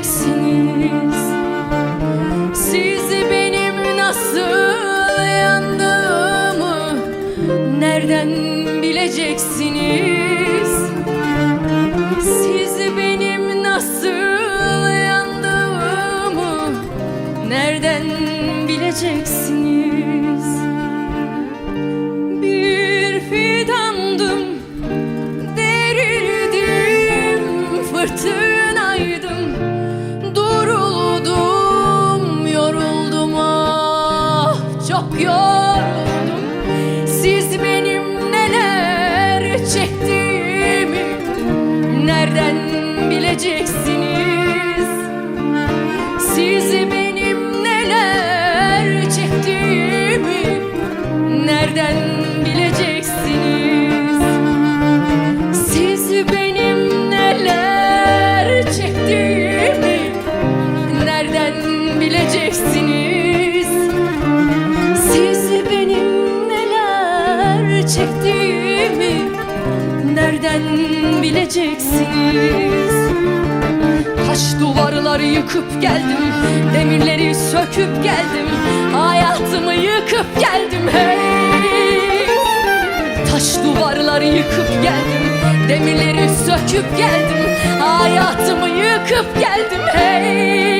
Bileceksiniz siz benim nasıl yandığımı nereden bileceksiniz? Siz benim nasıl yandığımı nereden bileceksiniz? Bileceksiniz? Siz benim neler çektiğimi nereden bileceksiniz? Taş duvarları yıkıp geldim Demirleri söküp geldim Hayatımı yıkıp geldim hey Taş duvarları yıkıp geldim Demirleri söküp geldim Hayatımı yıkıp geldim hey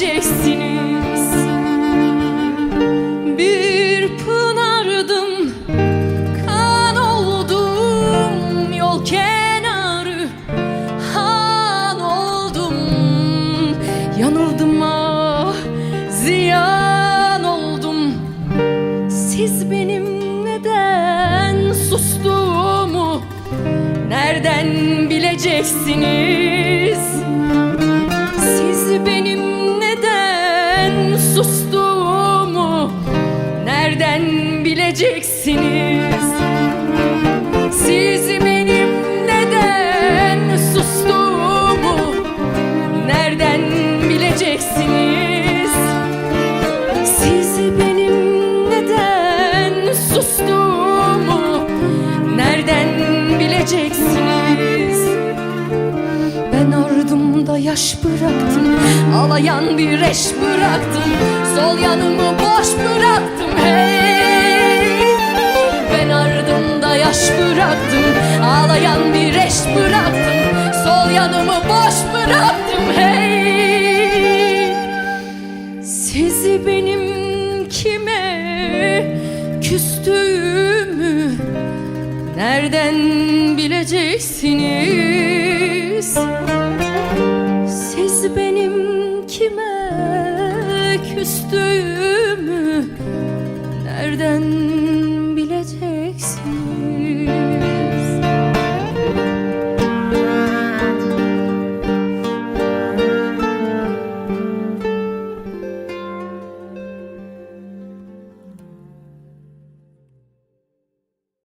bileceksiniz? Bir pınardım kan oldum yol kenarı han oldum. Yanıldım ah ziyan oldum. Siz benim neden sustuğumu nereden bileceksiniz bileceksiniz? Siz benim neden sustuğumu nereden bileceksiniz? Siz benim neden sustuğumu nereden bileceksiniz? Ben ardımda yaş bıraktım Ağlayan bir eş bıraktım Sol yanımı boş bıraktım bıraktım. Ağlayan bir eş bıraktım. Sol yanımı boş bıraktım. Hey! Sizi benim kime küstüğümü Nereden bileceksiniz? Siz benim kime küstüğümü Nereden